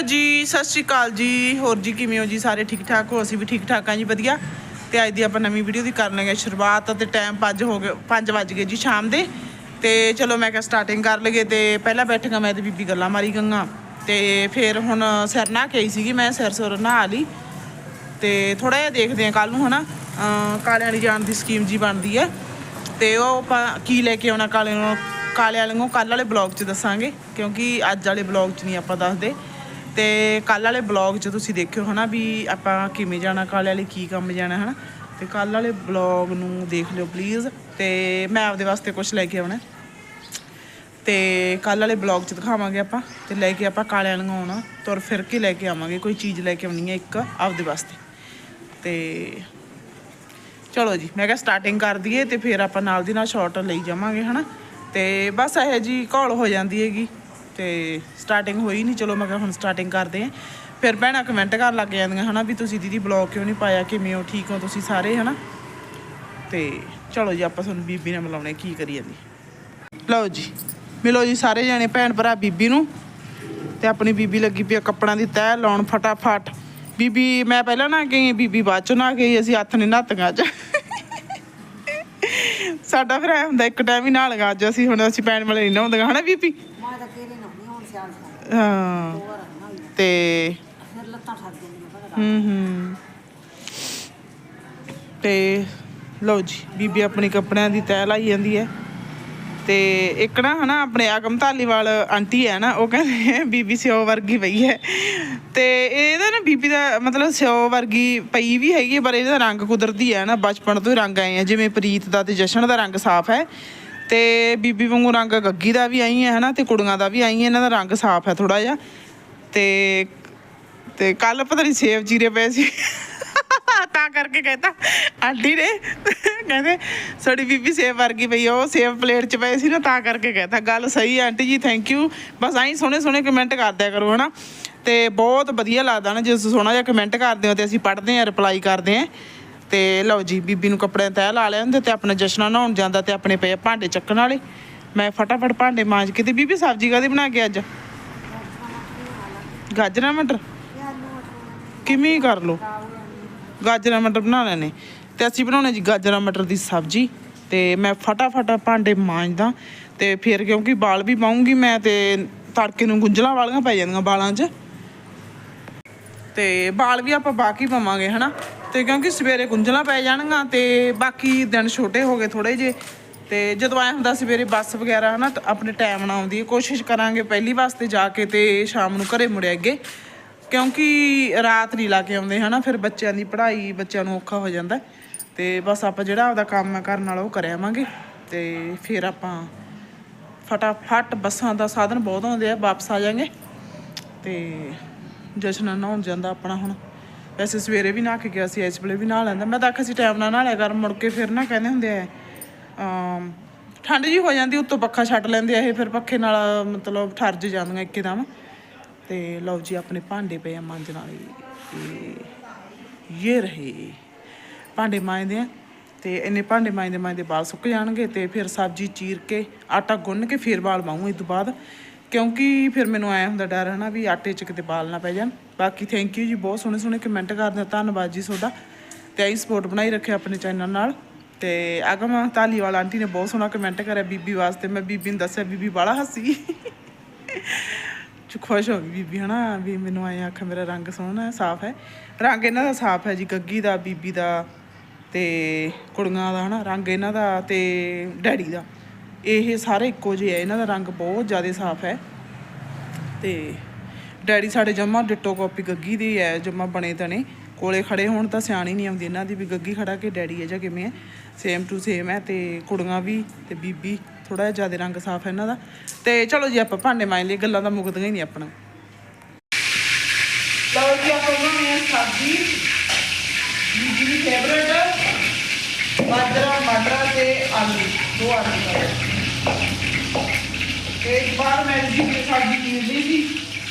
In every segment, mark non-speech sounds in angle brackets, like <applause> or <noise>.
Hello ਜੀ, ਸਤਿ ਸ਼੍ਰੀ ਅਕਾਲ ਜੀ। ਹੋਰ ਜੀ, ਕਿਵੇਂ ਹੋ ਜੀ? ਸਾਰੇ ਠੀਕ ਠਾਕ ਹੋ? ਅਸੀਂ ਵੀ ਠੀਕ ਠਾਕ ਹਾਂ ਜੀ, ਵਧੀਆ। ਤੇ ਅੱਜ ਦੀ ਆਪਾਂ ਨਵੀਂ ਵੀਡੀਓ ਦੀ ਕਰਨ ਲੱਗੇ ਸ਼ੁਰੂਆਤ ਤੇ ਟਾਈਮ 5 ਹੋ ਗਏ 5 ਵੱਜ ਗਏ ਜੀ ਸ਼ਾਮ ਦੇ। ਤੇ ਚਲੋ ਮੈਂ ਕਿਹਾ ਸਟਾਰਟਿੰਗ ਕਰ ਲਈਏ ਤੇ ਪਹਿਲਾਂ ਬੈਠਾਂਗਾ ਮੈਂ ਤੇ ਬੀਬੀ ਗੱਲਾਂ ਮਾਰੀ ਗੰਗਾ ਤੇ ਫਿਰ ਹੁਣ ਸਿਰ ਨਹਾ ਕੇ ਆਈ ਸੀਗੀ ਮੈਂ, ਸਿਰ ਸੁਰ ਨਹਾ ਲਈ। ਤੇ ਥੋੜਾ ਜਿਹਾ ਦੇਖਦੇ ਆ ਕੱਲ ਨੂੰ ਹਨਾ। ਅਮ ਕਾਲਿਆਂ ਵਾਲੀ ਜਾਣ ਦੀ ਸਕੀਮ ਜੀ ਬਣਦੀ ਹੈ। ਤੇ ਉਹ ਆਪਾਂ ਕੀ ਲੈ ਕੇ ਆਉਣਾ ਕਾਲੇ ਨੂੰ ਕਾਲੇ ਵਾਲੇ ਨੂੰ ਕੱਲ ਵਾਲੇ ਬਲੌਗ 'ਚ ਦੱਸਾਂਗੇ। ਕਿਉਂਕਿ ਅੱਜ ਵਾਲੇ ਬਲੌਗ 'ਚ ਨਹੀਂ ਆਪਾਂ ਦੱਸਦੇ। ਤੇ ਕੱਲ ਵਾਲੇ ਬਲੌਗ 'ਚ ਤੁਸੀਂ ਦੇਖਿਓ ਹਨਾ ਵੀ ਆਪਾਂ ਕਿਵੇਂ ਜਾਣਾ ਕਾਲੇ ਵਾਲੇ ਕੀ ਕੰਮ ਜਾਣਾ ਹਨਾ। ਤੇ ਕੱਲ ਵਾਲੇ ਬਲੌਗ ਨੂੰ ਦੇਖ ਲਿਓ ਪਲੀਜ਼ ਤੇ ਮੈਂ ਆਪਦੇ ਵਾਸਤੇ ਕੁਝ ਲੈ ਕੇ ਆਉਣਾ। ਤੇ ਕੱਲ ਵਾਲੇ ਬਲੌਗ 'ਚ ਦਿਖਾਵਾਂਗੇ ਆਪਾਂ ਤੇ ਲੈ ਕੇ ਆਪਾਂ ਕਾਲਿਆਂ ਨੂੰ ਆਉਣਾ, ਤੁਰ ਫਿਰ ਕੇ ਲੈ ਕੇ ਆਵਾਂਗੇ, ਕੋਈ ਚੀਜ਼ ਲੈ ਕੇ ਆਉਣੀ ਹੈ ਇੱਕ ਆਪਦੇ ਵਾਸਤੇ। ਤੇ ਚਲੋ ਜੀ, ਮੈਂ ਕਿਹਾ ਸਟਾਰਟਿੰਗ ਕਰ ਦਈਏ ਤੇ ਫਿਰ ਆਪਾਂ ਨਾਲ ਦੀ ਨਾਲ ਸ਼ਾਰਟ ਲਈ ਜਾਵਾਂਗੇ ਹਨਾ। ਤੇ ਬਸ ਇਹ ਜੀ ਘੋਲ ਹੋ ਜਾਂਦੀ ਹੈਗੀ। ਤੇ ਸਟਾਰਟਿੰਗ ਹੋਈ ਨਹੀਂ ਚਲੋ ਮੈਂ ਕਿਹਾ ਹੁਣ ਸਟਾਰਟਿੰਗ ਕਰਦੇ ਆਂ ਫਿਰ ਭੈਣਾਂ ਕਮੈਂਟ ਕਰਨ ਲੱਗ ਜਾਂਦੀਆਂ, ਹਨਾ, ਵੀ ਤੁਸੀਂ ਦੀਦੀ ਬਲੌਗ ਕਿਉਂ ਨਹੀਂ ਪਾਇਆ, ਕਿਵੇਂ ਹੋ, ਠੀਕ ਹੋ ਤੁਸੀਂ ਸਾਰੇ, ਹਨਾ? ਤੇ ਚਲੋ ਜੀ, ਆਪਾਂ ਤੁਹਾਨੂੰ ਬੀਬੀ ਨਾਲ ਮਿਲਾਉਣੇ ਕੀ ਕਰੀ ਜਾਂਦੀ। ਲਓ ਜੀ, ਮਿਲੋ ਜੀ ਸਾਰੇ ਜਾਣੇ, ਭੈਣ ਭਰਾ ਬੀਬੀ ਨੂੰ। ਤੇ ਆਪਣੀ ਬੀਬੀ ਲੱਗੀ ਪਈ ਆ ਕੱਪੜਾਂ ਦੀ ਤੈਅ ਲਾਉਣ ਫਟਾਫਟ। ਬੀਬੀ, ਮੈਂ ਪਹਿਲਾਂ ਨਾ ਗਈ, ਬੀਬੀ ਬਾਅਦ ਚੋਂ ਨਾ ਗਈ, ਅਸੀਂ ਹੱਥ ਨਹੀਂ ਨਹਾਤੀਆਂ ਅੱਜ। ਸਾਡਾ ਫਿਰ ਐ ਹੁੰਦਾ, ਇੱਕ ਟਾਈਮ ਹੀ ਨਾਲ ਅੱਜ ਅਸੀਂ, ਹੁਣ ਅਸੀਂ ਪੈਣ ਵਾਲੇ ਨਹੀਂ ਨਹਾਉਂਦੀਆਂ, ਹਨਾ ਬੀਬੀ? ਮੈਂ ਤਾਂ ਤੇਰੇ ਨਾਲ ਨਹੀਂ ਹੁਣ ਸਿਆਲ ਸਿਆਲ ਹਾਂ। ਹੋਰ ਨਾ ਹੋਈ ਤੇ ਫਿਰ ਲੱਤਾਂ ਛੱਡ ਜਾਂਦੀਆਂ ਪਤਾ ਹੂੰ ਹੂੰ। ਤੇ ਲਓ ਜੀ ਬੀਬੀ ਆਪਣੀ ਕੱਪੜਿਆਂ ਦੀ ਤੈਅ ਲਾਈ ਜਾਂਦੀ ਹੈ। ਤੇ ਇੱਕ ਨਾ ਹਨਾ ਆਪਣੇ ਆਗਮ ਧਾਲੀਵਾਲ ਆਂਟੀ ਹੈ ਨਾ ਉਹ ਕਹਿੰਦੇ ਬੀਬੀ ਸਿਓ ਵਰਗੀ ਪਈ ਹੈ। ਤੇ ਇਹਦਾ ਨਾ ਬੀਬੀ ਦਾ ਮਤਲਬ ਸਿਓ ਵਰਗੀ ਪਈ ਵੀ ਹੈਗੀ ਹੈ, ਪਰ ਇਹਦਾ ਰੰਗ ਕੁਦਰਤੀ ਹੈ ਨਾ ਬਚਪਨ ਤੋਂ ਹੀ ਰੰਗ ਆਏ ਆ ਜਿਵੇਂ ਪ੍ਰੀਤ ਦਾ ਤੇ ਜਸ਼ਨ ਦਾ ਰੰਗ ਸਾਫ਼ ਹੈ। ਤੇ ਬੀਬੀ ਵਾਂਗੂ ਰੰਗ ਗੱਗੀ ਦਾ ਵੀ ਆਈ ਹੈ ਹਨਾ? ਤੇ ਕੁੜੀਆਂ ਦਾ ਵੀ ਆਈ ਹੈ ਇਹਨਾਂ ਦਾ ਰੰਗ ਸਾਫ਼ ਹੈ ਥੋੜਾ ਜਿਹਾ। ਤੇ ਤੇ ਕੱਲ ਪਤਾ ਨਹੀਂ ਸੇਬ ਚੀਰੇ ਪਏ ਸੀ। <laughs> ਤਾਂ ਕਰਕੇ ਕਹਿੰਦਾ ਆਂਟੀ ਨੇ ਕਹਿੰਦੇ ਸਾਡੀ ਬੀਬੀ ਸੇਬ ਵਰਗੀ ਪਈ ਆ, ਉਹ ਸੇਬ ਪਲੇਟ 'ਚ ਪਏ ਸੀ ਨਾ ਤਾਂ ਕਰਕੇ ਕਹਿੰਦਾ ਗੱਲ ਸਹੀ ਹੈ ਆਂਟੀ ਜੀ ਥੈਂਕ ਯੂ ਬਸ ਐਂ ਸੋਹਣੇ ਸੋਹਣੇ ਕਮੈਂਟ ਕਰਦਿਆ ਕਰੋ ਹਨਾ? ਤੇ ਬਹੁਤ ਵਧੀਆ ਲੱਗਦਾ ਨਾ ਜੇ ਤੁਸੀਂ ਸੋਹਣਾ ਜਿਹਾ ਕਮੈਂਟ ਕਰਦੇ ਹੋ ਤੇ ਅਸੀਂ ਪੜ੍ਹਦੇ ਹਾਂ ਰਿਪਲਾਈ ਕਰਦੇ ਹਾਂ। ਤੇ ਲਓ ਜੀ, ਬੀਬੀ ਨੂੰ ਕੱਪੜਿਆਂ ਤੈਅ ਲਾ ਲਿਆ ਹੁੰਦੇ ਤੇ ਆਪਣਾ ਜਸ਼ਨਾ ਨਹਾਉਣ ਜਾਂਦਾ ਤੇ ਆਪਣੇ ਪਏ ਆ ਭਾਂਡੇ ਚੱਕਣ ਵਾਲੇ। ਮੈਂ ਫਟਾਫਟ ਭਾਂਡੇ ਮਾਂਜ ਕੇ ਤੇ ਬੀਬੀ ਸਬਜ਼ੀ ਕਾਦੀ ਬਣਾ ਕੇ ਅੱਜ? ਗਾਜਰਾਂ, ਮਟਰ? ਕਿਵੇਂ ਕਰ ਲੋ ਗਾਜਰਾਂ, ਮਟਰ ਬਣਾ ਲੈਣੇ। ਤੇ ਅਸੀਂ ਬਣਾਉਣੇ ਜੀ ਗਾਜਰਾਂ, ਮਟਰ ਦੀ ਸਬਜ਼ੀ ਤੇ ਮੈਂ ਫਟਾਫਟ ਭਾਂਡੇ ਮਾਂਜਦਾ ਤੇ ਫਿਰ ਕਿਉਂਕਿ ਬਾਲ ਵੀ ਪਾਉਂਗੀ ਮੈਂ ਤੇ ਤੜਕੇ ਨੂੰ ਗੁੰਝਲਾਂ ਵਾਲੀਆਂ ਪੈ ਜਾਂਦੀਆਂ ਬਾਲਾਂ 'ਚ। ਤੇ ਬਾਲ ਵੀ ਆਪਾਂ ਬਾਕੀ ਪਾਵਾਂਗੇ, ਹਨਾ? ਤੇ ਕਿਉਂਕਿ ਸਵੇਰੇ ਗੁੰਝਲਾਂ ਪੈ ਜਾਣਗੀਆਂ ਤੇ ਬਾਕੀ ਦਿਨ ਛੋਟੇ ਹੋ ਗਏ ਥੋੜੇ ਜੇ ਤੇ ਜਦੋਂ ਆਇਆ ਹੁੰਦਾ ਸਵੇਰੇ ਬੱਸ ਵਗੈਰਾ, ਹਨਾ, ਤਾਂ ਆਪਣੇ ਟਾਈਮ ਨਾਲ ਆਉਂਦੀ ਹੈ। ਕੋਸ਼ਿਸ਼ ਕਰਾਂਗੇ ਪਹਿਲੀ ਬੱਸ ਤੇ ਜਾ ਕੇ ਤੇ ਸ਼ਾਮ ਨੂੰ ਘਰੇ ਮੁੜਿਆ ਅੱਗੇ। ਕਿਉਂਕਿ ਰਾਤ ਨਹੀਂ ਲਾ ਕੇ ਆਉਂਦੇ, ਹਨਾ, ਫਿਰ ਬੱਚਿਆਂ ਦੀ ਪੜ੍ਹਾਈ ਬੱਚਿਆਂ ਨੂੰ ਔਖਾ ਹੋ ਜਾਂਦਾ। ਹੈ। ਤੇ ਬਸ ਆਪਾਂ ਜਿਹੜਾ ਆਪਦਾ ਕੰਮ ਹੈ ਕਰਨ ਵਾਲਾ ਉਹ ਕਰ ਆਵਾਂਗੇ। ਤੇ ਫਿਰ ਆਪਾਂ ਫਟਾਫਟ ਬੱਸਾਂ ਦਾ ਸਾਧਨ ਬਹੁਤ ਆਉਂਦੇ ਆ, ਵਾਪਸ ਆ ਜਾਾਂਗੇ। ਤੇ ਜਸ਼ਨ ਨਹਾਉਣ ਜਾਂਦਾ ਆਪਣਾ ਹੁਣ। ਵੈਸੇ ਸਵੇਰੇ ਵੀ ਨਹਾ ਕੇ ਗਿਆ ਸੀ, ਇਸ ਵੇਲੇ ਵੀ ਨਹਾ ਲੈਂਦਾ। ਮੈਂ ਤਾਂ ਆਖਿਆ ਸੀ ਟਾਈਮ ਨਾਲ ਨਹਾ ਲਿਆ ਕਰ, ਮੁੜ ਕੇ ਫਿਰ ਨਾ ਕਹਿੰਦੇ ਹੁੰਦੇ ਆ ਠੰਡ ਜੀ ਹੋ ਜਾਂਦੀ, ਉੱਤੋਂ ਪੱਖਾ ਛੱਡ ਲੈਂਦੇ ਆ ਇਹ, ਫਿਰ ਪੱਖੇ ਨਾਲ, ਮਤਲਬ ਠਰਜ ਜਾਂਦੀਆਂ ਇੱਕਦਮ। ਤੇ ਲਓ ਜੀ, ਆਪਣੇ ਭਾਂਡੇ ਪਏ ਆ ਮਾਂਜਣ ਵਾਲੇ। ਇਹ ਰਹੇ, ਭਾਂਡੇ ਮਾਂਜਦੇ ਆ, ਤੇ ਇੰਨੇ ਭਾਂਡੇ ਮਾਂਜਦੇ ਮਾਂਜਦੇ ਵਾਲ ਸੁੱਕ ਜਾਣਗੇ, ਤੇ ਫਿਰ ਸਬਜ਼ੀ ਚੀਰ ਕੇ, ਆਟਾ ਗੁੰਨ ਕੇ ਫਿਰ ਵਾਲ ਪਾਉਂ ਇਸ ਤੋਂ ਬਾਅਦ। ਕਿਉਂਕਿ ਫਿਰ ਮੈਨੂੰ ਆਇਆ ਹੁੰਦਾ ਡਰ, ਹਨਾ, ਵੀ ਆਟੇ 'ਚ ਕਿਤੇ ਵਾਲ ਨਾ ਪੈ ਜਾਣ। ਬਾਕੀ ਥੈਂਕ ਯੂ ਜੀ, ਬਹੁਤ ਸੋਹਣੇ ਸੋਹਣੇ ਕਮੈਂਟ ਕਰਦੇ ਧੰਨਵਾਦ ਜੀ ਤੁਹਾਡਾ। ਤੇ ਆਈ ਸਪੋਰਟ ਬਣਾਈ ਰੱਖਿਆ ਆਪਣੇ ਚੈਨਲ ਨਾਲ। ਤੇ ਅਗਮ ਧਾਲੀਵਾਲ ਆਂਟੀ ਨੇ ਬਹੁਤ ਸੋਹਣਾ ਕਮੈਂਟ ਕਰਿਆ ਬੀਬੀ ਵਾਸਤੇ। ਮੈਂ ਬੀਬੀ ਨੂੰ ਦੱਸਿਆ, ਬੀਬੀ ਬਾਲਾ ਹੱਸੀ। ਚ ਖੁਸ਼ ਹੋ ਗਈ ਬੀਬੀ, ਹਨਾ, ਵੀ ਮੈਨੂੰ ਆਇਆ ਆਖਾ ਮੇਰਾ ਰੰਗ ਸੋਹਣਾ ਹੈ ਸਾਫ਼ ਹੈ। ਰੰਗ ਇਹਨਾਂ ਦਾ ਸਾਫ਼ ਹੈ ਜੀ, ਗੱਗੀ ਦਾ, ਬੀਬੀ ਦਾ ਤੇ ਕੁੜੀਆਂ ਦਾ, ਹਨਾ, ਰੰਗ ਇਹਨਾਂ ਦਾ ਤੇ ਡੈਡੀ ਦਾ। ਇਹ ਸਾਰੇ ਇੱਕੋ ਜਿਹੇ ਆ, ਇਹਨਾਂ ਦਾ ਰੰਗ ਬਹੁਤ ਜ਼ਿਆਦਾ ਸਾਫ਼ ਹੈ। ਤੇ ਡੈਡੀ ਸਾਡੇ ਜਮਾ ਡਿੱਟੋ ਕਾਪੀ ਗੱਗੀ ਦੀ ਹੈ, ਜਮਾ ਬਣੇ ਤਣੇ ਕੋਲੇ ਖੜੇ ਹੋਣ ਤਾਂ ਸਿਆਣੀ ਨਹੀਂ ਆਉਂਦੀ, ਇਹਨਾਂ ਦੀ ਵੀ ਗੱਗੀ ਖੜਾ ਕੇ ਡੈਡੀ ਹੈ ਜਾਂ ਕਿਵੇਂ ਹੈ। ਸੇਮ ਟੂ ਸੇਮ ਹੈ ਤੇ ਕੁੜੀਆਂ ਵੀ ਤੇ ਬੀਬੀ ਥੋੜਾ ਜਿਹਾ ਜ਼ਿਆਦਾ ਰੰਗ ਸਾਫ਼ ਹੈ ਇਹਨਾਂ ਦਾ। ਤੇ ਚਲੋ ਜੀ, ਆਪਾਂ ਭਾਂਡੇ ਮਾਂਜ ਲਈ ਗੱਲਾਂ ਤਾਂ ਮੁੱਕਦੀਆਂ ਹੀ ਨਹੀਂ ਆਪਣਾ। ਲਓ ਜੀ, ਆਪਾਂ ਬਣਾਉਣੀ ਹੈ ਸਬਜ਼ੀ, ਬੀਬੀ ਦੀ ਫੇਵਰੇਟ ਬਾਜਰਾ ਮਟਰ ਤੇ ਆਲੂ, ਦੋ ਆਲੂ। ਤੇ ਇੱਕ ਵਾਰ ਮੈਂ ਜੀ ਦੀ ਸਬਜ਼ੀ ਪੀ ਸੀ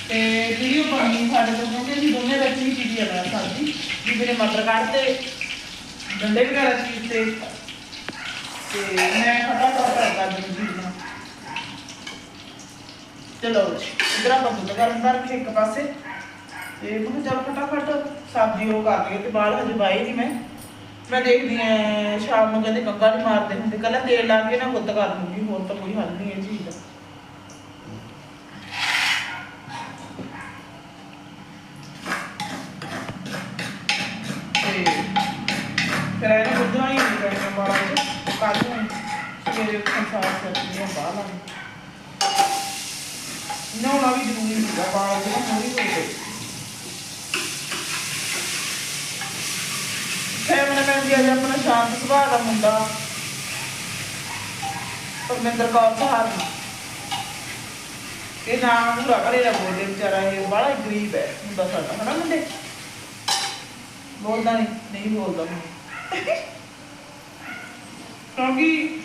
ਤੇ ਵੀਡੀਓ ਬਣਨੀ ਸਾਡੇ ਤੋਂ ਕਿਉਂਕਿ ਅਸੀਂ ਦੋਨੇ ਵਿੱਚ ਹੀ ਪੀਦੀ ਆ ਸਬਜ਼ੀ ਵੀ ਮੇਰੇ ਮਟਰ ਕੱਢਤੇ ਗੰਡੇ ਵਗੈਰਾ ਚੀਰਤੇ ਤੇ। ਮੈਂ ਫਟਾਫਟ ਕਰ ਦਿੰਦੀ ਬੀਬੀ ਚਲੋ ਜੀ, ਇਧਰ ਆਪਾਂ ਦੁੱਧ ਗਰਮ ਕਰਕੇ ਇੱਕ ਪਾਸੇ। ਤੇ ਮੈਂ ਕਿਹਾ ਚੱਲ ਫਟਾਫਟ, ਸਬਜ਼ੀ ਉਹ ਕਰ ਲਈਏ ਤੇ ਬਾਹਰ ਹਜੇ ਬਾਈ ਨਹੀਂ ਮੈਂ। ਮੈਂ ਦੇਖਦੀ ਐ ਸ਼ਾਮ ਨੂੰ ਕਹਿੰਦੇ ਕੰਗਾ ਨਹੀਂ ਮਾਰਦੇ ਹੁੰਦੇ। ਕੱਲਾ ਤੇਲ ਲਾ ਕੇ ਨਾ ਗੁੱਤ ਕਰ ਲੂੰਗੀ ਹੋਰ ਤਾਂ ਕੋਈ ਹੱਲ ਨਹੀਂ ਇਹ ਚੀਜ਼ ਦਾ। ਤੇ ਫਿਰ ਇਹਨੇ ਗੁੱਦਣਾ ਹੀ ਨਹੀਂ ਕਰਨਾ ਬਾਹਰ ਚ ਕੱਲ ਨੂੰ ਸਵੇਰੇ ਉੱਠਣ ਸਾਰ ਸਕਦੀ ਹਾਂ ਬਾਹਰ ਲਾ ਨਹਾਉਣਾ ਵੀ ਜ਼ਰੂਰੀ ਹੁੰਦਾ ਬਾਹਰ ਚ ਨਾ ਮੋਰੀ ਹੋ ਗਈ। ਫੈਮਿਲੀ ਮੈਂ ਵੀ ਅੱਜ ਆਪਣਾ ਸ਼ਾਂਤ ਸੁਭਾਅ ਦਾ ਮੁੰਡਾ। ਪਰਮਿੰਦਰ ਕੌਰ ਸਹਾਰਨ ਇਹ ਨਾਮ ਪੂਰਾ ਕਰੇ ਨਾ ਬੋਲਦੇ ਵਿਚਾਰਾ, ਇਹ ਬੜਾ ਗਰੀਬ ਹੈ ਮੁੰਡਾ ਸਾਡਾ, ਹਨਾ ਮੁੰਡੇ? ਬੋਲਦਾ ਨਹੀਂ ਨਹੀਂ ਬੋਲਦਾ ਕਿਉਂਕਿ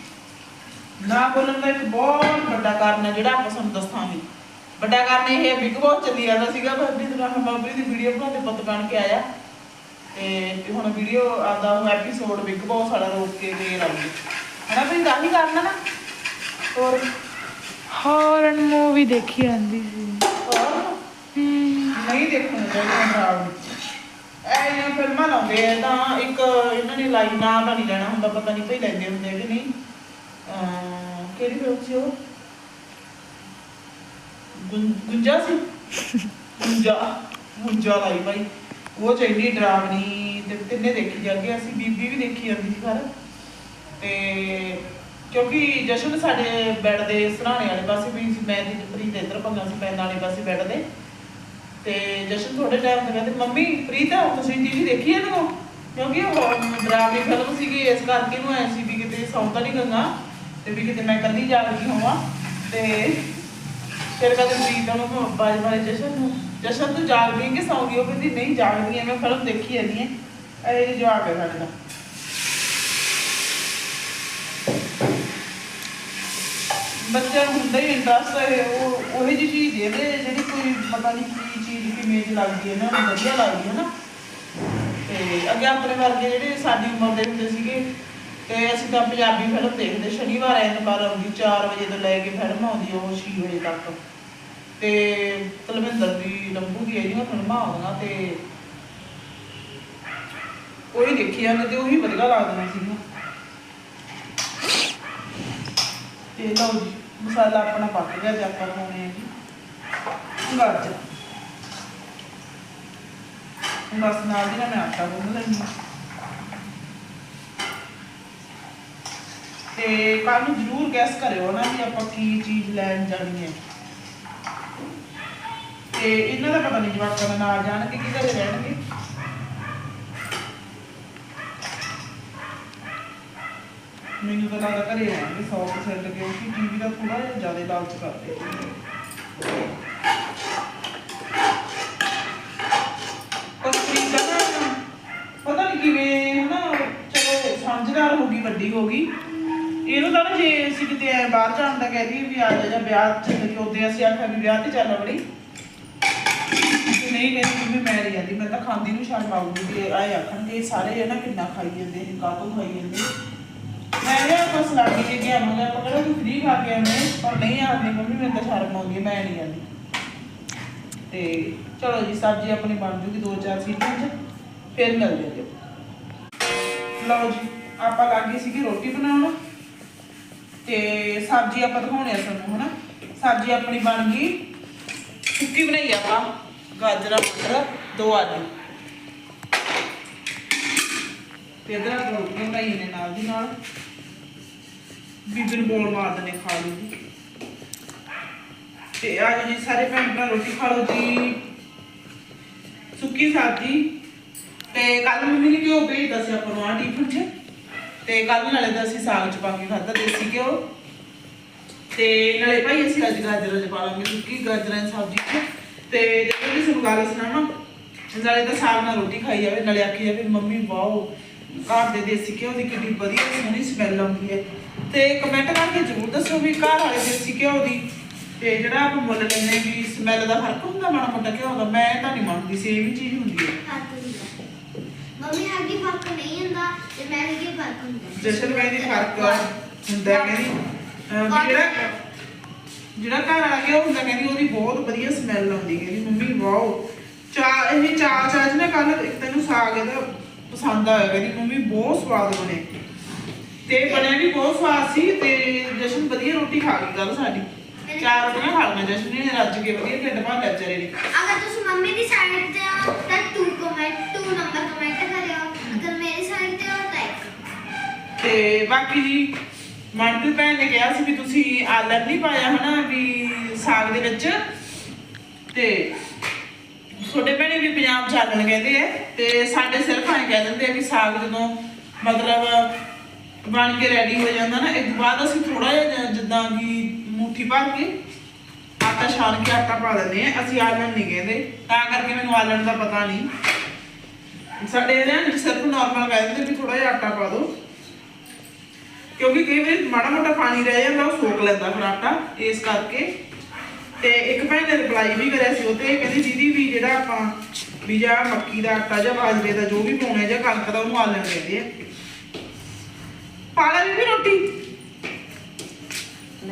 ਨਾ ਬੋਲਣ ਦਾ ਇੱਕ ਬਹੁਤ ਵੱਡਾ ਕਾਰਨ ਹੈ ਜਿਹੜਾ ਆਪਾਂ ਤੁਹਾਨੂੰ ਦੱਸਾਂਗੇ। ਵੱਡਾ ਕਾਰਨ ਇਹ ਬਿਗ ਬੌਸ ਚੱਲੀ ਜਾਂਦਾ ਸੀਗਾ ਬੱਬੀ ਦੀ ਰਾਹ ਦੀ ਵੀਡੀਓ ਬਣਾਉਂਦੇ ਪੁੱਤ ਬਣ ਕੇ ਆਇਆ। ਤੇ ਹੁਣ ਵੀਡੀਓ ਆਦਾ ਉਹ ਐਪੀਸੋਡ ਬਿਗ ਬੌਸ ਵਾਲਾ ਰੋਕ ਕੇ ਦੇ ਲਾਂਗੇ ਹਨਾ ਵੀ ਰਾਹੀ ਕਰਨਾ ਨਾ? ਹੋਰ? ਹਾਰਨ ਮੂਵੀ ਦੇਖੀ ਜਾਂਦੀ ਸੀ। ਨਹੀਂ ਦੇਖਣਾ ਚਾਹੀਦਾ ਖਰਾਬ ਐ ਇਹਨਾਂ ਫਿਲਮਾਂ ਲਾਉਂਦੇ ਆ ਤਾਂ ਇੱਕ ਇਹਨਾਂ ਨੇ ਲਾਈਨ ਨਾਂ ਤਾਂ ਨਹੀਂ ਲੈਣਾ ਹੁੰਦਾ ਪਤਾ ਨਹੀਂ ਭਈ ਲੈਂਦੇ ਹੁੰਦੇ ਕਿ ਨਹੀਂ। ਕਿਹੜੀ ਫਿਲਮ ਸੀ ਉਹ? ਗੁੰਜਾ ਸੀ? <laughs> ਗੁੰਜਾ ਗੁੰਜਾ ਲਾਈ ਭਾਈ। ਉਹ ਚ ਡਰਾਵਣੀ ਤੇ ਤਿੰਨੇ ਦੇਖੀ ਜਾਂਦੇ ਅਸੀਂ ਬੀਬੀ ਵੀ ਦੇਖੀ ਜਾਂਦੀ ਸੀ ਘਰ। ਤੇ ਕਿਉਂਕਿ ਜਸ਼ਨ ਸਾਡੇ ਬੈੱਡ ਦੇ ਸਰਾਣੇ ਵਾਲੇ ਪਾਸੇ ਵੀ ਸੀ, ਮੈਂ ਤੇ ਪ੍ਰੀਤ ਇੱਧਰ ਪੰਗਾ ਸੀ ਪੈਣ ਵਾਲੇ ਪਾਸੇ ਬੈੱਡ ਦੇ। ਤੇ ਜਸ਼ਨ ਥੋੜੇ ਟਾਈਮ ਤੇ ਕਹਿੰਦੇ, ਮੰਮੀ, ਪ੍ਰੀਤ, ਤੁਸੀਂ ਟੀਵੀ ਦੇਖੀ ਹੈ ਕਿਉਂਕਿ ਉਹ ਡਰਾਵਣੀ ਫਿਲਮ ਸੀਗੀ, ਇਸ ਕਰਕੇ ਨੂੰ ਐ ਸੀ ਵੀ ਕਿਤੇ ਸੌਂਦਾ ਨਹੀਂ ਗੰਗਾ ਤੇ ਵੀ ਕਿਤੇ ਮੈਂ ਇਕੱਲੀ ਜਾਗਦੀ ਹੋਵਾਂ। ਤੇ ਫਿਰ ਕਹਿੰਦੇ ਪ੍ਰੀਤ ਨੂੰ ਬਾਜ ਬਾਜ ਜਸ਼ਨ ਨੂੰ? ਜਸ਼ਨ ਤੂੰ ਜਾਗਦੀ ਕਿ ਸੌਂਦੀ ਉਹ ਕਹਿੰਦੀ, ਨਹੀਂ, ਜਾਗਦੀ ਐ ਮੈਂ ਫਿਲਮ ਦੇਖੀ ਜਾਂਦੀ ਹੈ। ਇਹ ਜਵਾਬ ਹੈ ਸਾਡੇ ਦਾ ਬੱਚਿਆਂ ਨੂੰ ਹੁੰਦਾ ਹੀ ਇੰਟਰਸਟ ਹੈ ਉਹ, ਉਹੀ ਜਿਹੀ ਚੀਜ਼ ਇਹਦੇ, ਜਿਹੜੀ ਕੋਈ ਪਤਾ ਨਹੀਂ ਕੀ ਚੀਜ਼, ਕਿਵੇਂ ਦੀ ਲੱਗਦੀ ਹੈ ਨਾ ਵਧੀਆ ਲੱਗਦੀ ਹੈ ਨਾ। ਤੇ ਅੱਗੇ ਆਪਣੇ ਵਰਗੇ ਜਿਹੜੇ ਸਾਡੀ ਉਮਰ ਦੇ ਹੁੰਦੇ ਸੀਗੇ ਤੇ ਅਸੀਂ ਤਾਂ ਪੰਜਾਬੀ ਫਿਲਮ ਦੇਖਦੇ, ਸ਼ਨੀਵਾਰ, ਐਤਵਾਰ ਆਉਂਦੀ 4 ਵਜੇ ਤੋਂ ਲੈ ਕੇ ਫਿਲਮ ਆਉਂਦੀ, ਉਹ 6 ਵਜੇ ਤੱਕ। ਤੇ ਤਲਵਿੰਦਰ ਦੀ ਲੰਬੂ ਦੀ ਇਹਦੀਆਂ ਫਿਲਮਾਂ ਆਉਂਦੀਆਂ ਤੇ ਉਹੀ ਦੇਖੀ ਜਾਂਦੇ ਤੇ ਉਹੀ ਵਧੀਆ ਲੱਗਦੀਆਂ ਸੀਗੀਆਂ। ਤੇ ਲਓ ਜੀ ਮਸਾਲਾ ਆਪਣਾ ਪੱਕ ਗਿਆ ਤੇ ਆਪਾਂ ਪਾਉਣੇ ਆ ਜੀ ਗਾਜਰ ਬਸ ਨਾਲ ਦੀ ਨਾਲ ਮੈਂ ਆਟਾ ਗੁੰਨ ਲੈਂਦੀ ਹਾਂ। ਤੇ ਕੱਲ ਨੂੰ ਜ਼ਰੂਰ ਗੈਸ ਕਰਿਓ ਨਾ ਵੀ ਆਪਾਂ ਕੀ ਚੀਜ਼ ਲੈਣ ਜਾਣੀ ਹੈ। ਤੇ ਇਹਨਾਂ ਦਾ ਪਤਾ ਨਹੀਂ ਜਵਾਕਾਂ ਦਾ ਨਾਲ ਜਾਣਗੇ ਕਿ ਘਰੇ ਰਹਿਣਗੇ। ਮੈਨੂੰ ਤਾਂ ਲੱਗਦਾ ਘਰੇ ਰਹਿਣਗੇ 100% ਕਿਉਂਕਿ ਟੀਵੀ ਦਾ ਥੋੜਾ ਜਿਹਾ ਜ਼ਿਆਦਾ ਲਾਲਚ ਕਰਦੇ ਪਤਾ ਨਹੀਂ ਕਿਵੇਂ, ਹਨਾ, ਚਲੋ ਸਮਝਦਾਰ ਹੋ ਗਈ, ਵੱਡੀ ਹੋ ਗਈ। ਇਹਨੂੰ ਤਾਂ ਨਾ ਜੇ ਅਸੀਂ ਕਿਤੇ ਐਂ ਬਾਹਰ ਜਾਣ ਦਾ ਕਹਿ ਦਈਏ ਵੀ ਆ ਜਾ ਜਾਂ ਵਿਆਹ ਚ ਤੇ ਉਹਦੇ ਅਸੀਂ ਆਖਿਆ ਵੀ ਵਿਆਹ ਤੇ ਚੱਲ ਬੜੀ ਤੇ ਨਹੀਂ ਕਹਿੰਦੀ ਵੀ ਮੈਂ ਨਹੀਂ ਜਾਂਦੀ ਮੈਂ ਤਾਂ ਖਾਂਦੀ ਨੂੰ ਸ਼ਰਮ ਆਉਂਦੀ ਤੇ ਆਏ ਆਖਣਗੇ ਸਾਰੇ ਇਹ ਨਾ ਕਿੰਨਾ ਖਾਈ ਜਾਂਦੇ ਨੇ ਕਾਹਤੋਂ ਖਾਈ ਜਾਂਦੇ। ਮੈਂ ਕਿਹਾ ਆਪਾਂ ਸਲਾਮੀ ਲੈ ਕੇ ਆਵਾਂਗੇ ਆਪਾਂ ਕਿਹੜਾ ਕੋਈ ਫ੍ਰੀ ਖਾ ਕੇ ਆਉਂਦੇ ਪਰ ਨਹੀਂ ਆਉਂਦੀ ਮੰਮੀ, ਮੈਨੂੰ ਤਾਂ ਸ਼ਰਮ ਆਉਂਦੀ ਮੈਂ ਨਹੀਂ ਜਾਂਦੀ ਤੇ ਚਲੋ ਜੀ, ਸਬਜ਼ੀ ਆਪਣੀ ਬਣ ਜੂਗੀ, ਦੋ ਚਾਰ ਸੀਟਾਂ 'ਚ, ਫਿਰ ਮਿਲਦੇ ਜੀ। ਲਓ ਜੀ, ਆਪਾਂ ਲੱਗ ਸੀਗੀ ਰੋਟੀ ਬਣਾਉਣ। ਤੇ ਸਬਜ਼ੀ ਆਪਾਂ ਦਿਖਾਉਣੀ ਆ ਤੁਹਾਨੂੰ, ਹਨਾ? ਸਬਜ਼ੀ ਆਪਣੀ ਬਣ ਗਈ। ਸੁੱਕੀ ਬਣਾਈ ਆਪਾਂ। ਗਾਜਰਾਂ, ਮਟਰ, ਦੋ ਆਲੂ। ਤੇ ਇਧਰ ਰੋਟੀਆਂ ਬਣਾਈਆਂ ਨੇ ਨਾਲ ਦੀ ਨਾਲ। ਬੀਬੀ ਨੂੰ ਬੋਲ ਮਾਰ ਦਨੇ ਖਾ ਲੂਗੀ ਤੇ ਆ ਜੀ ਸਾਰੇ ਭੈਣ ਭਰਾ ਰੋਟੀ ਖਾ ਲਓ ਜੀ। ਸੁੱਕੀ ਸਬਜ਼ੀ। ਤੇ ਕੱਲ ਮੰਮੀ ਨੇ ਘਿਓ ਭੇਜਦਾ ਸੀ ਆਪਾਂ ਨੂੰ ਆ ਟਿਫਨ 'ਚ। ਤੇ ਕੱਲ ਨਾਲੇ ਤਾਂ ਅਸੀਂ ਸਾਗ 'ਚ ਪਾ ਕੇ ਖਾਧਾ, ਦੇਸੀ ਘਿਓ। ਤੇ ਨਾਲੇ ਭਾਈ ਅਸੀਂ ਅੱਜ ਗਾਜਰਾਂ 'ਚ ਪਾ ਲਾਂਗੇ, ਸੁੱਕੀ ਗਾਜਰਾਂ ਦੀ ਸਬਜ਼ੀ 'ਚ ਤੇ ਜਦੋਂ ਵੀ ਸਾਨੂੰ ਸੁਣਾਣਾ ਨਾਲੇ ਤਾਂ ਸਾਗ ਨਾਲ ਰੋਟੀ ਖਾਈ ਜਾਵੇ, ਨਾਲੇ ਆਖੀ ਜਾਵੇ, ਮੰਮੀ, ਵਾਓ, ਘਰ ਦੇ ਦੇਸੀ ਘਿਓ ਦੀ ਕਿੰਨੀ ਵਧੀਆ ਸੋਹਣੀ ਸਮੈਲ ਆਉਂਦੀ ਹੈ। ਤੇ ਕਮੈਂਟ ਕਰਕੇ ਜ਼ਰੂਰ ਦੱਸੋ ਵੀ ਘਰ ਵਾਲੇ ਦੇਸੀ ਘਿਓ ਦੀ ਤੇ ਜਿਹੜਾ ਆਪਾਂ ਮੁੱਲ ਲੈਂਦੇ ਵੀ ਸਮੈਲ ਦਾ ਫ਼ਰਕ ਹੁੰਦਾ, ਮਾੜਾ ਮੋਟਾ ਘਿਓ ਦਾ, ਮੈਂ ਤਾਂ ਨਹੀਂ ਮੰਨਦੀ ਸੇਮ ਹੀ ਚੀਜ਼ ਹੁੰਦੀ ਹੈ ਫ਼ਰਕ ਹੁੰਦਾ ਮੰਮੀ ਹੈਗੀ ਫ਼ਰਕ ਨਹੀਂ ਹੁੰਦਾ ਤੇ ਮੈਂ ਹੈਗੀ ਫ਼ਰਕ ਹੁੰਦਾ? ਜਸ਼ਨ ਕਹਿੰਦੀ ਫ਼ਰਕ ਹੁੰਦਾ ਕਹਿੰਦੀ ਅਹ ਵੀ ਜਿਹੜਾ ਜਿਹੜਾ ਘਰ ਆ ਗਿਆ ਹੁੰਦਾ ਕਹਿੰਦੀ ਉਹਦੀ ਬਹੁਤ ਵਧੀਆ ਸਮੈਲ ਆਉਂਦੀ ਕਹਿੰਦੀ ਮੰਮੀ ਵਾਓ। ਚਾਹ ਚਾਲ ਇਹ ਚਾਲ ਚਾਜ ਨਾ ਕੱਲ ਇੱਕ ਤੈਨੂੰ ਸਾਗ ਇਹਦਾ ਪਸੰਦ ਆਇਆ ਕਹਿੰਦੀ ਮੰਮੀ ਬਹੁਤ ਸਵਾਦ ਬਣੇ। ਤੇ ਬਣਿਆ ਵੀ ਬਹੁਤ ਸਵਾਦ ਸੀ ਤੇ ਜਸ਼ਨ ਵਧੀਆ ਰੋਟੀ ਖਾ ਗਈ ਕੱਲ ਸਾਡੀ। ਚਾਰ ਰੋਟੀਆਂ ਖਾ ਲਈਆਂ ਜਸ਼ਨ ਨੇ ਰੱਜ ਕੇ ਵਧੀਆ ਢਿੱਡ ਭਰ ਲਿਆ ਵਿਚਾਰੇ ਨੇ। ਅਗਰ ਤੁਸੀਂ ਮੰਮੀ ਦੀ ਸਾਈਡ ਤੇ ਹੋ ਤਾਂ ਤੂੰ ਕਮੈਂਟ ਤੂੰ ਨੰਬਰ ਕਮੈਂਟ ਤੇ ਬਾਕੀ ਜੀ ਮਨਪ੍ਰੀਤ ਭੈਣ ਨੇ ਕਿਹਾ ਸੀ ਵੀ ਤੁਸੀਂ ਆਲਣ ਨਹੀਂ ਪਾਇਆ ਹਨਾ ਵੀ ਸਾਗ ਦੇ ਵਿੱਚ। ਤੇ ਛੋਟੇ ਭੈਣੇ ਵੀ ਪੰਜਾਬ ਚ ਆਲਣ ਕਹਿੰਦੇ ਆ, ਤੇ ਸਾਡੇ ਸਿਰਫ ਐਂ ਕਹਿ ਦਿੰਦੇ ਆ ਵੀ ਸਾਗ ਜਦੋਂ ਮਤਲਬ ਬਣ ਕੇ ਰੈਡੀ ਹੋ ਜਾਂਦਾ ਨਾ ਇਸ ਤੋਂ ਬਾਅਦ ਅਸੀਂ ਥੋੜਾ ਜਿਹਾ ਜਿੱਦਾਂ ਕਿ ਮੁੱਠੀ ਭਰ ਕੇ ਆਟਾ ਛਾਣ ਕੇ ਆਟਾ ਪਾ ਦਿੰਦੇ ਆ, ਅਸੀਂ ਆਲਣ ਨਹੀਂ ਕਹਿੰਦੇ। ਤਾਂ ਕਰਕੇ ਮੈਨੂੰ ਆਲਣ ਦਾ ਪਤਾ ਨਹੀਂ। ਸਾਡੇ ਇਹਦੇ ਸਿਰਫ ਨਾਰਮਲ ਕਹਿ ਦਿੰਦੇ ਵੀ ਥੋੜਾ ਜਿਹਾ ਆਟਾ ਪਾ ਦਿਓ। ਕਿਉਂਕਿ ਕਈ ਵਾਰੀ ਮਾੜਾ ਮੋਟਾ ਪਾਣੀ ਰਹਿ ਜਾਂਦਾ ਉਹ ਸੋਕ ਲੈਂਦਾ ਫਿਰ ਆਟਾ ਇਸ ਕਰਕੇ। ਤੇ ਇੱਕ ਭੈਣ ਨੇ ਰਿਪਲਾਈ ਵੀ ਕਰਿਆ ਸੀ ਉਹ ਤੇ ਕਹਿੰਦੀ ਦੀਦੀ ਵੀ ਜਿਹੜਾ ਆਪਾਂ ਵੀ ਜਾਂ ਮੱਕੀ ਦਾ ਆਟਾ ਜਾਂ ਬਾਜਰੇ ਦਾ ਜੋ ਵੀ ਪਾਉਣਾ ਜਾਂ ਕਣਕ ਦਾ ਉਹਨੂੰ ਆਲਣ ਕਹਿੰਦੇ ਆ। ਪਾਲਾ ਵੀ ਰੋਟੀ।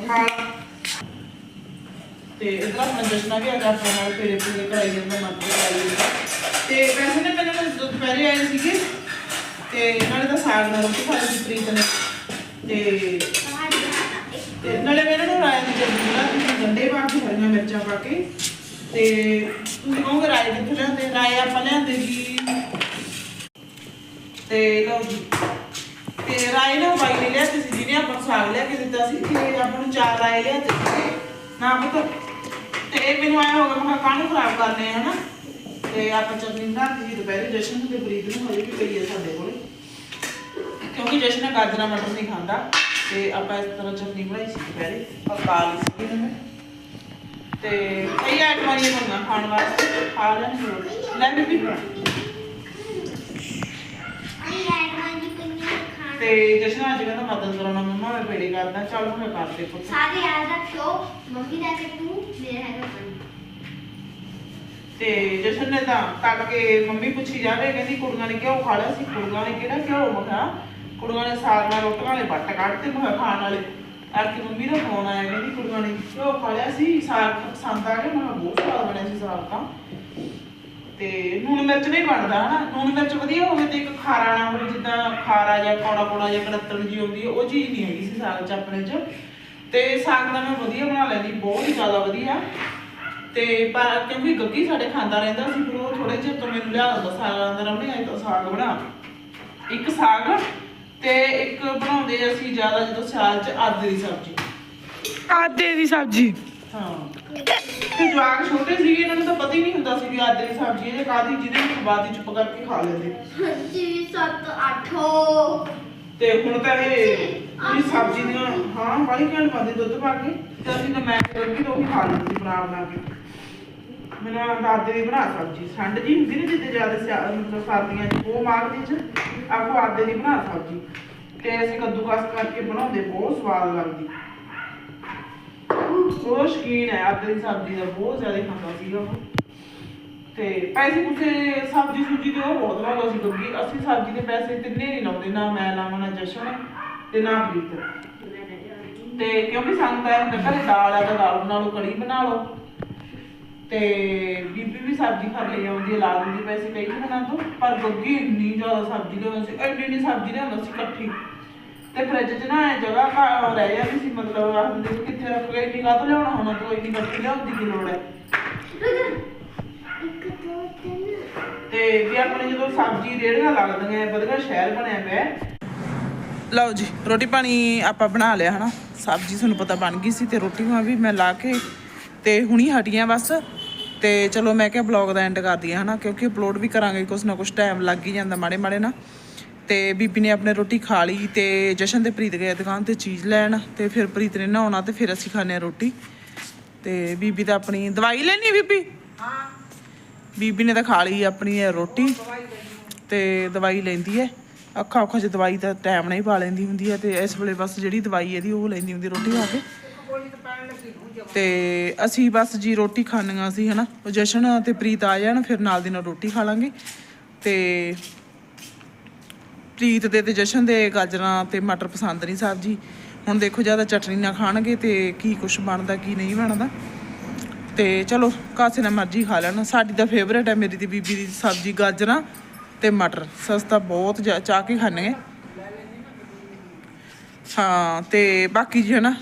ਪਾਲਾ ਤੇ ਇਧਰ ਆਪਣਾ ਜਸ਼ਨਾ ਵੀ ਅੱਜ ਆਪਣੇ ਨਾਲ ਫੇਰੇ ਫੇਰੇ ਕਰਾਈ ਜਾਂਦਾ ਕਰਾਈ ਜਾਂਦਾ ਤੇ ਵੈਸੇ ਨਾ ਪਹਿਲਾਂ ਮੈਂ ਦੁਪਹਿਰੇ ਆਏ ਸੀਗੇ ਤੇ ਨਾਲੇ ਤਾਂ ਸਾਗ ਨਾਲ ਰੋਟੀ ਖਾ ਲਈ ਪ੍ਰੀਤ ਨੇ। ਤੇ ਤੇ ਨਾਲੇ ਮੈਂ ਇਹਨਾਂ ਨੂੰ ਰਾਏ ਦੀ ਜਰੂਰਤ ਹੈ ਤੁਸੀਂ ਗੰਡੇ ਪਾ ਕੇ, ਹਰੀਆਂ ਮਿਰਚਾਂ ਪਾ ਕੇ, ਤੇ ਤੁਸੀਂ ਕਹੋਗੇ ਰਾਏ ਕਿੱਥੇ ਲਿਆਂਦੇ? ਰਾਏ ਆਪਾਂ ਲਿਆਂਦੇ ਜੀ। ਤੇ ਲਓ ਜੀ। ਤੇ ਰਾਏ ਨਾ ਬਾਈ ਨੇ ਲਿਆ ਸੀ, ਜਿਹਨੇ ਆਪਾਂ ਨੂੰ ਸਾਗ ਲਿਆ ਕੇ ਦਿੱਤਾ ਸੀ, ਤੇ ਆਪਾਂ ਨੂੰ ਚਾਰ ਰਾਏ ਲਿਆ ਤੇ ਨਾ ਪੁੱਤ, ਤੇ ਮੈਨੂੰ ਆਇਆ ਹੋਗਾ ਮੈਂ ਕਿਹਾ ਕਾਹਨੂੰ ਖਰਾਬ ਕਰਨੇ ਆ, ਹਨਾ? ਤੇ ਆਪਾਂ ਚਟਨੀ ਬਣਾਤੀ ਸੀ ਦੁਪਹਿਰੇ, ਜਸ਼ਨ ਨੂੰ ਤੇ ਪ੍ਰੀਤ ਨੂੰ ਹਜੇ ਵੀ ਪਈ ਹੈ ਸਾਡੇ ਕੋਲੇ। ਕਿਉਂਕਿ ਜਸ਼ਨ ਗਾਜਰਾਂ ਮਟਰ ਨਹੀਂ ਖਾਂਦਾ ਤੇ ਆਪਾਂ ਇਸ ਤਰ੍ਹਾਂ ਚਟਨੀ ਬਣਾਈ ਸੀ ਦੁਪਹਿਰੇ ਪਕਾ ਲਈ ਸੀ ਇਹਨੂੰ ਤੇ ਕਈ ਆਈਟਮਾਂ ਨਹੀਂ ਬਣਨਾ ਖਾਣ ਵਾਸਤੇ ਖਾ ਲੈਣ ਲੈ ਐਡ ਵਾਂਗੀ ਕੰਨੀ ਖਾਣ ਤੇ ਜਸ਼ਨ ਅੱਜ ਕਹਿੰਦਾ ਮਦਦ ਕਰਾਉਣਾ ਮੰਮਾ ਮੈਂ ਪੇੜੇ ਕਰਦਾ ਚੱਲ ਹੁਣ ਕਰ ਦੇ ਪੁੱਤ। ਸਾਰੇ ਯਾਦ ਰੱਖਿਓ ਮੰਮੀ ਦਾ ਤੇ ਤੂੰ ਮੇਰਾ ਹੈਗਾ ਤੇ ਜਸ਼ਨ ਨੇ ਤਾਂ ਕੱਟ ਕੇ ਮੰਮੀ ਪੁੱਛੀ ਜਾਵੇ ਕਹਿੰਦੀ ਕੁੜੀਆਂ ਨੇ ਕਿਉਂ ਖਾ ਲਿਆ ਸੀ ਕੁੜੀਆਂ ਨੇ ਕਿਹੜਾ ਕਿਉਂ ਮਖਾ ਕੁੜੀਆਂ ਨੇ ਸਾਗ ਰੋਟੀਆਂ ਵਾਲੇ ਵੱਟ ਕੱਢ ਮੈਂ ਖਾਣ ਵਾਲੇ। ਅੱਜ ਮੰਮੀ ਦਾ ਫੋਨ ਆਇਆ, ਕਹਿੰਦੀ ਕੁੜੀਆਂ ਨੇ ਕਿਉਂ ਖਾ ਲਿਆ ਸੀ, ਸਾਗ ਪਸੰਦ ਆ ਗਿਆ, ਮੈਂ ਬਹੁਤ ਸਵਾਦ ਬਣਿਆ ਸੀ ਸਾਗ ਤਾਂ। ਤੇ ਨੂਣ ਮਿਰਚ ਨਹੀਂ ਬਣਦਾ, ਹਨਾ? ਨੂਣ ਮਿਰਚ ਵਧੀਆ ਹੋਵੇ ਤੇ ਇੱਕ ਖਾਰਾ ਨਾ ਹੋਵੇ, ਜਿੱਦਾਂ ਖਾਰਾ ਜਾਂ ਕੌੜਾ ਕੌੜਾ ਜਾਂ ਕੜੱਤਣ ਜੀ ਹੁੰਦੀ ਹੈ ਉਹ ਚੀਜ਼ ਨਹੀਂ ਹੈਗੀ ਸੀ ਸਾਗ ਚ ਆਪਣੇ ਚ। ਤੇ ਸਾਗ ਦਾ ਮੈਂ ਵਧੀਆ ਬਣਾ ਲੈਂਦੀ ਬਹੁਤ ਹੀ ਜ਼ਿਆਦਾ ਵਧੀਆ। ਤੇ ਪਰ ਕਿਉਂਕਿ ਗੱਗੀ ਸਾਡੇ ਖਾਂਦਾ ਰਹਿੰਦਾ ਸੀ, ਫਿਰ ਉਹ ਥੋੜੇ ਚਿਰ ਤੋਂ ਮੈਨੂੰ ਲਿਆ ਦਿੰਦਾ, ਸਾਗ ਅੰਦਰ ਉਹਨੇ ਅੱਜ ਤਾਂ ਸਾਗ ਬਣਾ। ਇੱਕ ਸਾਗ ਤੇ ਇੱਕ ਬਣਾਉਂਦੇ ਅਸੀਂ ਜ਼ਿਆਦਾ ਜਦੋਂ ਸਿਆਲ ਚ ਆਦੇ ਦੀ ਸਬਜ਼ੀ। ਆਦੇ ਦੀ ਸਬਜ਼ੀ। ਹਾਂ। ਤੇ ਜਵਾਕ ਛੋਟੇ ਸੀ ਇਹਨਾਂ ਨੂੰ ਤਾਂ ਪਤਾ ਹੀ ਨਹੀਂ ਹੁੰਦਾ ਸੀ ਵੀ ਆਦੇ ਦੀ ਸਬਜ਼ੀ ਇਹ ਕਾਦੀ ਜਿਹਦੇ ਵਿੱਚ ਬਾਦੀ ਚੁੱਪ ਕਰਕੇ ਖਾ ਲੈਂਦੇ। ਜੀ 7 8 ਤੇ ਹੁਣ ਤਾਂ ਇਹ ਜਿਹੜੀ ਸਬਜ਼ੀ ਦੀਆਂ ਹਾਂ ਬੜੀ ਘੈਂਟ ਪਾਉਂਦੇ ਦੁੱਧ ਪਾ ਕੇ ਤੇ ਅਸੀਂ ਤਾਂ ਮੈਂ ਕਰਦੀ ਤਾਂ ਉਹ ਵੀ ਖਾ ਲੈਂਦੀ ਬਣਾ ਬਣਾ ਕੇ। ਮੈਨੂੰ ਦਾਦੇ ਦੀ ਬਣਾ ਸਬਜ਼ੀ। ਠੰਡ ਜੀ ਹੁੰਦੀ ਨਾ ਜਿੱਦੇ ਜ਼ਿਆਦਾ ਸਿਆ- ਮਤਲਬ ਸਰਦੀਆਂ 'ਚ ਉਹ ਮਾਘ ਦੇ 'ਚ। ਆਪੋ ਆਦੇ ਦੀ ਬਣਾ ਸਬਜ਼ੀ। ਤੇ ਅਸੀਂ ਕੱਦੂਕਸ ਕਰਕੇ ਬਣਾਉਂਦੇ, ਬਹੁਤ ਸਵਾਦ ਲੱਗਦੀ। ਉਹ ਸ਼ਕੀਨ ਹੈ ਆਦੇ ਦੀ ਸਬਜ਼ੀ ਦਾ ਬਹੁਤ ਜ਼ਿਆਦਾ ਖਾਂਦਾ ਸੀਗਾ ਉਹ। ਤੇ ਪੈਸੇ ਪੂਸੇ ਸਬਜ਼ੀ ਸੁਜੀ ਤੇ ਉਹ ਬਹੁਤ ਲਾਉਂਦਾ ਸੀ ਕਿਉਂਕਿ ਅਸੀਂ ਸਬਜ਼ੀ ਦੇ ਪੈਸੇ ਤਿੰਨੇ ਨਹੀਂ ਲਾਉਂਦੇ, ਨਾ ਮੈਂ ਲਾਵਾਂ ਨਾ ਜਸ਼ਨ ਤੇ ਨਾ ਪ੍ਰੀਤ। ਤੇ ਕਿਉਂਕਿ ਸਾਨੂੰ ਤਾਂ ਇਹ ਹੁੰਦਾ ਘਰੇ ਦਾਲ ਆ ਤਾਂ ਦਾਲ ਬਣਾ ਲਓ, ਕੜੀ ਬਣਾ ਲਓ। ਤੇ ਬੀਬੀ ਵੀ ਸਬਜ਼ੀ ਖਾ ਲਈ ਆਉਂਦੀ ਲਾ ਦਿੰਦੀ ਪੈਸੇ ਕਈ ਦਿਨਾਂ ਤੋਂ, ਪਰ ਗੱਗੀ ਇੰਨੀ ਜ਼ਿਆਦਾ ਸਬਜ਼ੀ ਲਿਆਉਂਦੀ ਸੀ ਐਡੀ ਇੰਨੀ ਸਬਜ਼ੀ ਲਿਆਉਂਦਾ ਸੀ ਇਕੱਠੀ। ਤੇ ਫ੍ਰਿਜ 'ਚ ਨਾ ਇਹ ਜਗ੍ਹਾ ਘਾ ਰਹਿ ਜਾਂਦੀ ਸੀ, ਮਤਲਬ ਆਖਦੇ ਸੀ ਕਿੱਥੇ ਰੱਖ ਗਏ ਇੰਨੀ ਕਾਹਤੋਂ ਲਿਆਉਣਾ ਹੋਣਾ ਤੂੰ ਇੰਨੀ ਇਕੱਠੀ ਲਿਆਉਣ ਕੀ ਲੋੜ ਹੈ। ਤੇ ਵੀ ਆਪਣੇ ਜਦੋਂ ਸਬਜ਼ੀ ਰੇੜੀਆਂ ਲੱਗਦੀਆਂ ਵਧੀਆ ਸ਼ਹਿਰ ਬਣਿਆ ਪਿਆ ਲਓ ਜੀ, ਰੋਟੀ ਪਾਣੀ ਆਪਾਂ ਬਣਾ ਲਿਆ, ਹਨਾ? ਸਬਜ਼ੀ ਤੁਹਾਨੂੰ ਪਤਾ ਬਣ ਗਈ ਸੀ ਤੇ ਰੋਟੀਆਂ ਵੀ ਮੈਂ ਲਾ ਕੇ ਤੇ ਹੁਣੀ ਹਟੀਆਂ ਬਸ। ਤੇ ਚਲੋ ਮੈਂ ਕਿਹਾ ਬਲੌਗ ਦਾ ਐਂਡ ਕਰ ਦਈਏ, ਹਨਾ? ਕਿਉਂਕਿ ਅਪਲੋਡ ਵੀ ਕਰਾਂਗੇ, ਕੁਛ ਨਾ ਕੁਛ ਟਾਈਮ ਲੱਗ ਹੀ ਜਾਂਦਾ ਮਾੜੇ ਮਾੜੇ ਨਾ। ਤੇ ਬੀਬੀ ਨੇ ਆਪਣੇ ਰੋਟੀ ਖਾ ਲਈ ਤੇ ਜਸ਼ਨ ਤੇ ਪ੍ਰੀਤ ਗਏ ਦੁਕਾਨ ਤੇ ਚੀਜ਼ ਲੈਣ ਤੇ ਫਿਰ ਪ੍ਰੀਤ ਨੇ ਨਹਾਉਣਾ ਤੇ ਫਿਰ ਅਸੀਂ ਖਾਣੇ ਆ ਰੋਟੀ। ਤੇ ਬੀਬੀ ਤਾਂ ਆਪਣੀ ਦਵਾਈ ਲੈਣੀ ਬੀਬੀ? ਹਾਂ ਬੀਬੀ ਨੇ ਤਾਂ ਖਾ ਲਈ ਆਪਣੀ ਰੋਟੀ ਤੇ ਦਵਾਈ ਲੈਂਦੀ ਹੈ। ਅੱਖਾਂ ਔਖਾਂ 'ਚ ਦਵਾਈ ਤਾਂ ਟਾਈਮ ਨਾਲ ਹੀ ਪਾ ਲੈਂਦੀ ਹੁੰਦੀ ਹੈ ਤੇ ਇਸ ਵੇਲੇ ਬਸ ਜਿਹੜੀ ਦਵਾਈ ਇਹਦੀ ਉਹ ਲੈਂਦੀ ਹੁੰਦੀ ਰੋਟੀ ਖਾ ਕੇ। ਗੋਲੀ ਤਾਂ ਪੈਣ ਲੱਗੀ ਤੇ ਅਸੀਂ ਬਸ ਜੀ ਰੋਟੀ ਖਾਣੀਆਂ ਸੀ, ਹਨਾ? ਉਹ ਜਸ਼ਨ ਤੇ ਪ੍ਰੀਤ ਆ ਜਾਣ, ਫਿਰ ਨਾਲ ਦੀ ਨਾਲ ਰੋਟੀ ਖਾ ਲਾਂਗੇ। ਤੇ ਪ੍ਰੀਤ ਦੇ ਤੇ ਜਸ਼ਨ ਦੇ ਗਾਜਰਾਂ ਤੇ ਮਟਰ ਪਸੰਦ ਨਹੀਂ ਸਬਜ਼ੀ ਹੁਣ ਦੇਖੋ ਜ਼ਿਆਦਾ ਚਟਨੀ ਨਾ ਖਾਣਗੇ ਤੇ ਕੀ ਕੁਛ ਬਣਦਾ, ਕੀ ਨਹੀਂ ਬਣਦਾ। ਤੇ ਚਲੋ, ਕਾਸੇ ਨਾਲ ਮਰਜ਼ੀ ਖਾ ਲੈਣ। ਸਾਡੀ ਤਾਂ ਫੇਵਰੇਟ ਹੈ ਮੇਰੀ ਤੇ ਬੀਬੀ ਦੀ ਸਬਜ਼ੀ ਗਾਜਰਾਂ ਤੇ ਮਟਰ। ਸਸਤਾ ਬਹੁਤ ਜਾ- ਚਾਹ ਕੇ ਖਾਣੇ ਆ। ਹਾਂ, ਤੇ ਬਾਕੀ ਜੀ ਹੈ ਨਾ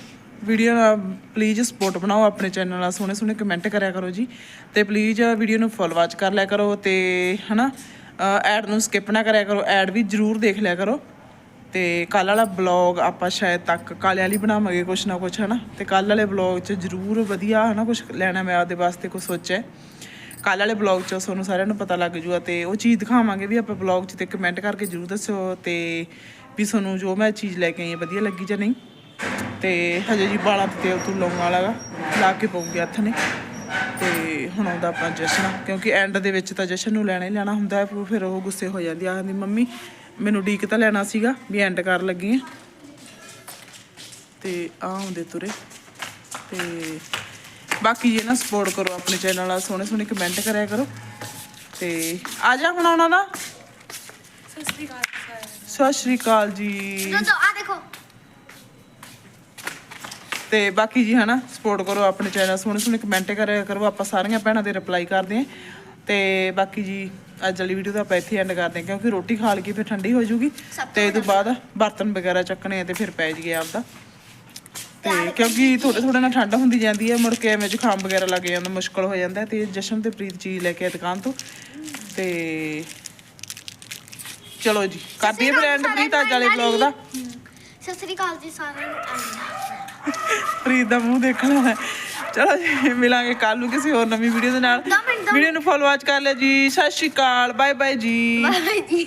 ਵੀਡੀਓ ਨਾਲ ਪਲੀਜ਼ ਸਪੋਰਟ ਬਣਾਓ ਆਪਣੇ ਚੈਨਲ ਨਾਲ ਸੋਹਣੇ ਸੋਹਣੇ ਕਮੈਂਟ ਕਰਿਆ ਕਰੋ ਜੀ। ਤੇ ਪਲੀਜ਼ ਵੀਡੀਓ ਨੂੰ ਫੁੱਲ ਵਾਚ ਕਰ ਲਿਆ ਕਰੋ ਤੇ, ਹਨਾ ਐਡ ਨੂੰ ਸਕਿਪ ਨਾ ਕਰਿਆ ਕਰੋ ਐਡ ਵੀ ਜਰੂਰ ਦੇਖ ਲਿਆ ਕਰੋ। ਤੇ ਕੱਲ ਵਾਲਾ ਬਲੌਗ ਆਪਾਂ ਸ਼ਾਇਦ ਤੱਕ ਕਾਲੇ ਵਾਲੀ ਬਣਾਵਾਂਗੇ ਕੁਛ ਨਾ ਕੁਛ, ਹਨਾ। ਤੇ ਕੱਲ ਵਾਲੇ ਬਲੌਗ 'ਚ ਜਰੂਰ ਵਧੀਆ, ਹਨਾ, ਕੁਛ ਲੈਣਾ ਮੈਂ ਆਪਦੇ ਵਾਸਤੇ ਕੁਛ ਸੋਚਿਆ। ਕੱਲ ਵਾਲੇ ਬਲੌਗ 'ਚ ਤੁਹਾਨੂੰ ਸਾਰਿਆਂ ਨੂੰ ਪਤਾ ਲੱਗ ਜੂਗਾ ਤੇ ਉਹ ਚੀਜ਼ ਦਿਖਾਵਾਂਗੇ ਵੀ ਆਪਾਂ ਬਲੌਗ 'ਚ ਤੇ ਕਮੈਂਟ ਕਰਕੇ ਜਰੂਰ ਦੱਸਿਓ ਤੇ ਵੀ ਤੁਹਾਨੂੰ ਜੋ ਮੈਂ ਚੀਜ਼ ਲੈ ਕੇ ਆਈ ਹਾਂ ਵਧੀਆ ਲੱਗੀ ਜਾਂ ਨਹੀਂ। ਤੇ ਹਜੇ ਜੀ ਬਾਲਾਂ ਤੇ ਤੇਲ ਤੂੰ ਲਾਉਣ ਵਾਲਾ ਗਾ ਲਾ ਕੇ ਪਾਉਂਗੇ ਹੱਥ ਨੇ। ਤੇ ਹੁਣ ਆਉਂਦਾ ਆਪਣਾ ਜਸ਼ਨ ਕਿਉਂਕਿ ਐਂਡ ਦੇ ਵਿੱਚ ਤਾਂ ਜਸ਼ਨ ਨੂੰ ਲੈਣਾ ਹੀ ਲੈਣਾ ਹੁੰਦਾ ਹੈ ਫਿਰ- ਉਹ ਗੁੱਸੇ ਹੋ ਜਾਂਦੀ ਆ ਆਂਦੀ ਮੰਮੀ ਮੈਨੂੰ ਡੀਕ ਤਾਂ ਲੈਣਾ ਸੀਗਾ ਵੀ ਐਂਡ ਕਰਨ ਲੱਗੀ ਆ ਤੇ ਆ ਆਉਂਦੇ ਤੁਰੇ। ਤੇ ਬਾਕੀ ਜੇ ਨਾ ਸਪੋਰਟ ਕਰੋ ਆਪਣੇ ਚੈਨਲ ਨਾਲ ਸੋਹਣੇ ਸੋਹਣੇ ਕਮੈਂਟ ਕਰਿਆ ਕਰੋ। ਤੇ ਆ ਜਾ ਹੁਣ ਆਉਣਾ ਦਾ ਸਤਿ ਸ਼੍ਰੀ ਅਕਾਲ ਜੀ ਦੋ ਆ ਦੇਖੋ ਤੇ ਬਾਕੀ ਜੀ ਹਨਾ ਸਪੋਰਟ ਕਰੋ ਆਪਣੇ ਚੈਨਲ ਸੋਹਣੇ ਸੋਹਣੇ ਕਮੈਂਟ ਕਰਿਆ ਕਰੋ ਆਪਾਂ ਸਾਰੀਆਂ ਭੈਣਾਂ ਦੇ ਰਿਪਲਾਈ ਕਰਦੇ ਆਂ ਤੇ ਬਾਕੀ ਜੀ ਅੱਜ ਵਾਲੀ ਵੀਡੀਓ ਤਾਂ ਆਪਾਂ ਇੱਥੇ ਐਂਡ ਕਰਦੇ ਆਂ ਕਿਉਂਕਿ ਰੋਟੀ ਖਾ ਲਈ ਫਿਰ ਠੰਡੀ ਹੋ ਜਾਊਗੀ। ਤੇ ਇਹ ਤੋਂ ਬਾਅਦ ਬਰਤਨ ਵਗੈਰਾ ਚੱਕਣੇ ਆ ਤੇ ਫਿਰ ਪੈ ਜੀਏ ਆਪਦਾ। ਤੇ ਕਿਉਂਕਿ ਥੋੜੇ ਥੋੜੇ ਨਾਲ ਠੰਡ ਹੁੰਦੀ ਜਾਂਦੀ ਹੈ ਮੁੜ ਕੇ ਐਵੇਂ ਜ਼ੁਕਾਮ ਵਗੈਰਾ ਲੱਗ ਜਾਂਦਾ ਮੁਸ਼ਕਲ ਹੋ ਜਾਂਦਾ ਤੇ ਜਸ਼ਨ ਤੇ ਪ੍ਰੀਤ ਚੀਜ਼ ਲੈ ਕੇ ਆਏ ਦੁਕਾਨ ਤੋਂ। ਤੇ ਚਲੋ ਜੀ ਕਰਦੀ ਹੈ ਬ੍ਰਾਂਡ ਪ੍ਰੀਤ ਅੱਜ ਵਾਲੇ ਵਲੌਗ ਦਾ। ਸਤਿ ਸ੍ਰੀ ਅਕਾਲ ਜੀ ਸਾਰਿਆਂ ਨੂੰ ਪ੍ਰੀਤ ਦਾ ਮੂੰਹ ਦੇਖਣਾ ਹੈ। ਚਲੋ ਜੀ ਮਿਲਾਂਗੇ ਕੱਲ ਨੂੰ ਕਿਸੇ ਹੋਰ ਨਵੀਂ ਵੀਡੀਓ ਦੇ ਨਾਲ। ਵੀਡੀਓ ਨੂੰ ਫੋਲੋ ਆਚ ਕਰ ਲਿਓ ਜੀ। ਸਤਿ ਸ਼੍ਰੀ ਅਕਾਲ। ਬਾਏ ਬਾਏ ਜੀ। ਬਾਏ ਜੀ।